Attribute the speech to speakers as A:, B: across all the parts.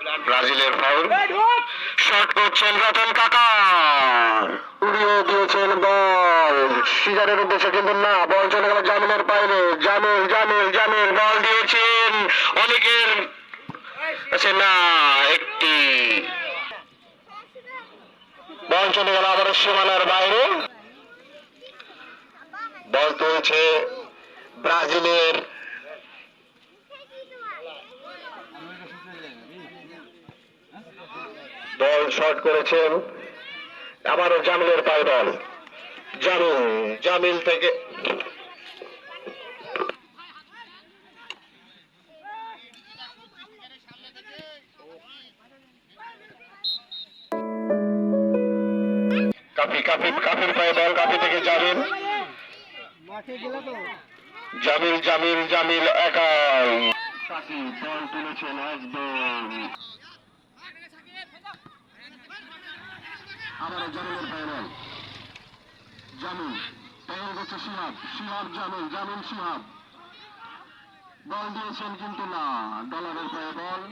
A: ব্রাজিলের foul shot করছেন রতন কাকা। উড়িয়ে দিয়েছেন বল। সিজারের উদ্দেশ্যে কিন্তু না, বল চলে গেল জামিনের বাইরে জামিল জামিল জামিল, বল দিয়েছেন। অনেকের কাছে না, একটি। বল চলে গেল আবার সীমানার বাইরে। বল তুলছে ব্রাজিলের বল শট করেছেন। আবারও জামিলের পায়ে বল জামিল জামিল থেকে কাপি কাপি কাপির পায়ে বল কাপি থেকে জামিল জামিল জামিল জামিল একাই। বল তুলেছেন একদম জামিলের পায়ে বল জামিল পেয়ে গেছে শিহাব শিহাব জামিন জামিল শিহাব বল দিয়েছেন কিন্তু না, ডলারের পায়ে বল।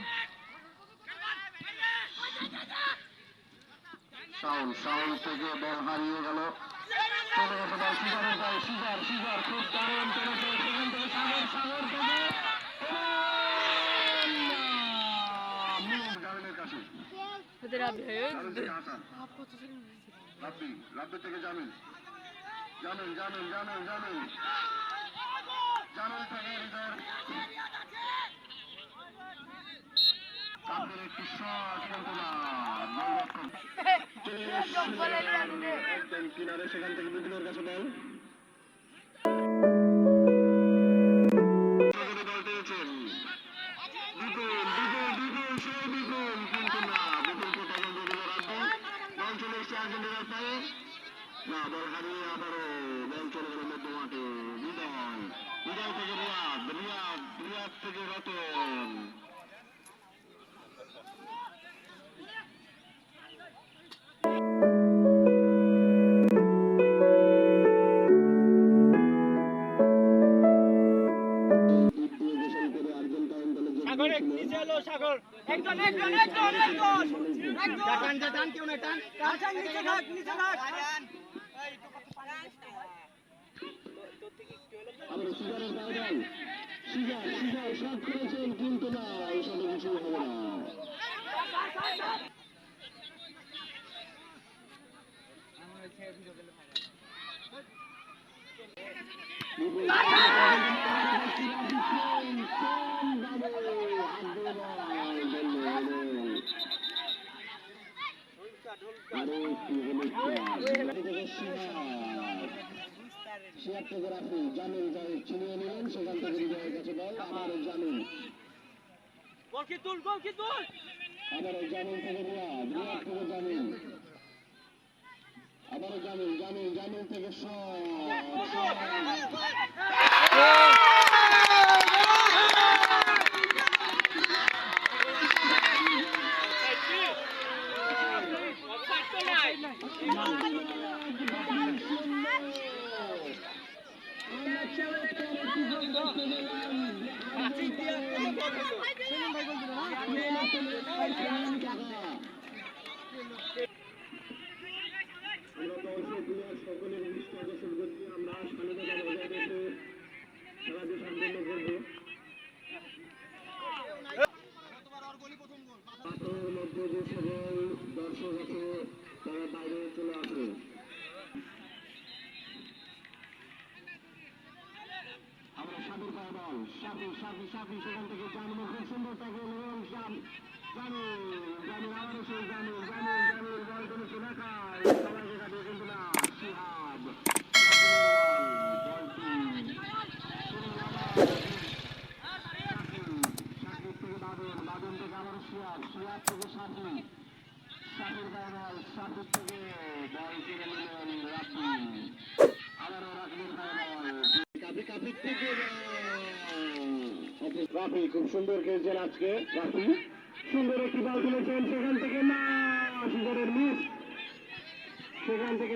A: সাউল সাউল থেকে বল হারিয়ে গেল। চলে গেছে সিজারের পায়ে। সিজার সিজার খুব দারুণ করেছে। সেখান থেকে সাগর সাগর থেকে থেকে একটি শট কিন্তু না গোলরক্ষক কিনারে সেখান থেকে বিপিনের কাছে বল। হারিয়ে আবারও বল চলে গেল মধ্য মাঠে। হৃদয় হৃদয় থেকে রিয়াদ রিয়াদ রিয়াদ থেকে রতন।
B: সাগর এক নিচে এলো সাগর। একজন একজন একজন একজন। একজন টান টান কেউ না টান। টান নিচে থাক নিচে থাক
A: আমরা সিজারের বল সিজার সিজার শট করেছেন কিন্তু না এসবে কিছু হবে না। সিয়ার থেকে রাখি জামিল যাই ছিনিয়ে নিলেন সেখান থেকে হৃদয়ের কাছে বল আবারও
B: জামিন তুল তুল
A: আবারও জামিল থেকে রিয়াদ রিয়াদ থেকে জামিন আবারও জামিন জামিন জামিন থেকে শট আমরা সাবি সাবি সেখান থেকে জামিন খুব সুন্দর তাকে এবং জাম জামিল জামিল আবারও সেই জামিল জামিল জামিল বল কোনো শোনাকায় সবাইকে কাটিয়ে কিন্তু না সাকিব থেকে থেকে আবারও শিহাব শিহাব থেকে সাকি সাকির গায়ে বল থেকে বল কেড়ে নিলেন রাব্বি আবারও গায়ে বল কাপি থেকে রাফি, খুব সুন্দর খেলছেন আজকে। রাফি, সুন্দর একটি বল তুলেছেন সেখান থেকে না, সুন্দরের মিস সেখান থেকে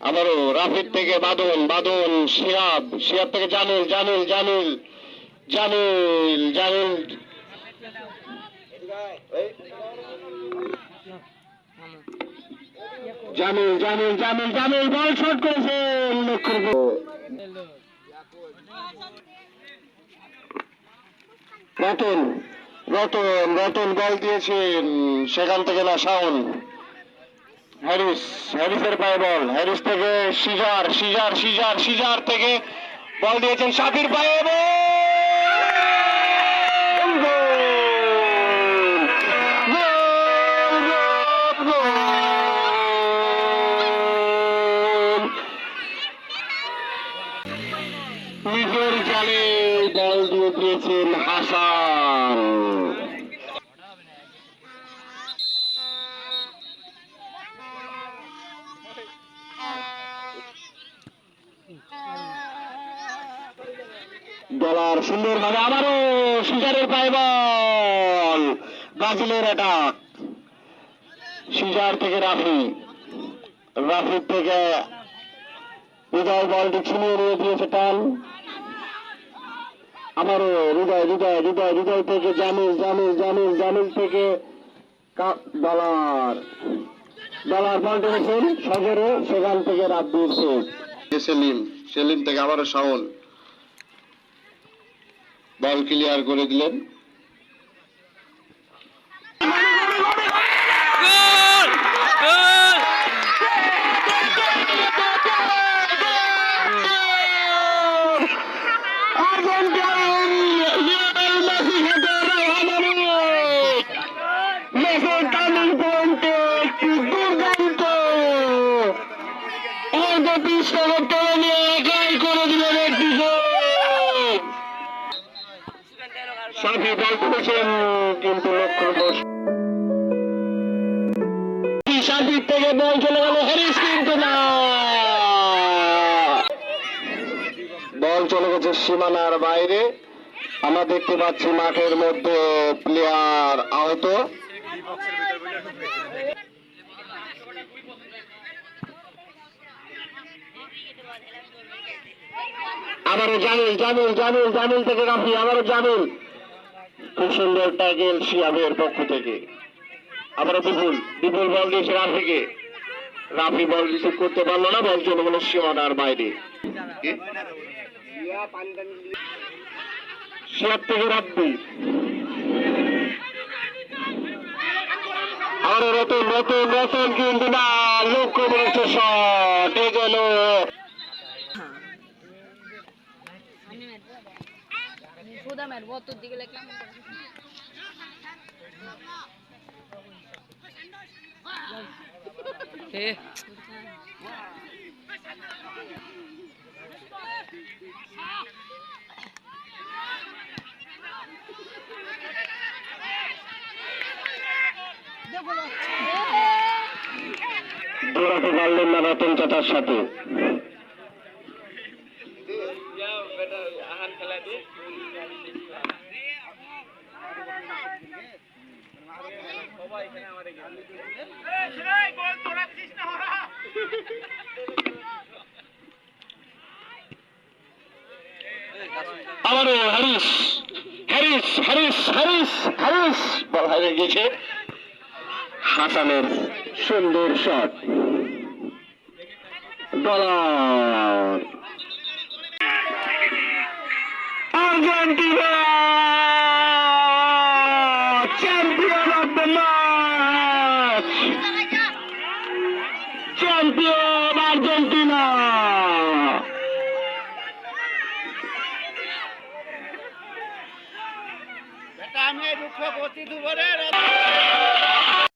A: আবারও রাফিদ থেকে বাদন বাদন শিয়াব শিয়াব থেকে Jamil Jamil Jamil Jamil Jamil Jamil Jamil Jamil Jamil, ball shot Ratan Ratan Ratan ball দিয়েছেন সেখান থেকে না শাওন। হ্যারিস, হ্যারিসের পায়ে বল। হ্যারিস থেকে সিজার সিজার সিজার সিজার থেকে বল দিয়েছেন সাবির পায়ে, বল! নিজের জালে বল দিয়ে দিয়েছেন হাসান। ডলার সুন্দর ভাবে আবারও সিজারের পায়ে বল ব্রাজিলের অ্যাটাক সিজার থেকে রাফি। রাফি থেকে হৃদয় বলটি ছিনিয়ে নিয়ে দিয়েছে টান। আবারও হৃদয় হৃদয় হৃদয় হৃদয় থেকে জামিল জামিল জামিল জামিল থেকে ডলার। ডলার বল টেনেছেন সজরে সেখান থেকে রাত দিয়েছে। সেলিম সেলিম থেকে আবারও শাওন। বল ক্লিয়ার করে দিলেন। সাফির থেকে বল চলে গেল হরিস কিন্তু না। বল চলে গেছে সীমানার বাইরে। আমরা দেখতে পাচ্ছি মাঠের মধ্যে প্লেয়ার আহত। আবারও জামিল জামিল জামিল জামিল থেকে রাফি আবারও জামিল। খুব সুন্দর ট্যাগেল শিয়াবের পক্ষ থেকে। আবারও বিপুল বিপুল বল দিয়েছে রাফিকে। রাফি বল রিসিভ করতে পারল না বল চলে গেল সীমানার বাইরে। শিয়াব থেকে রাব্বি আরও রতন রতন রতন কিন্তু না লক্ষ্য করেছে শট এ গেল।
C: সুদা মের তোর দিকে লেখলাম
A: দৌড়াতে পারলেন না রতন চাচার সাথে। আবারও Haris Harris Harris Harris Harris ball হারিয়ে গেছে হাসানের সুন্দর shot. Dollar Argentina, champion of the
B: do whatever.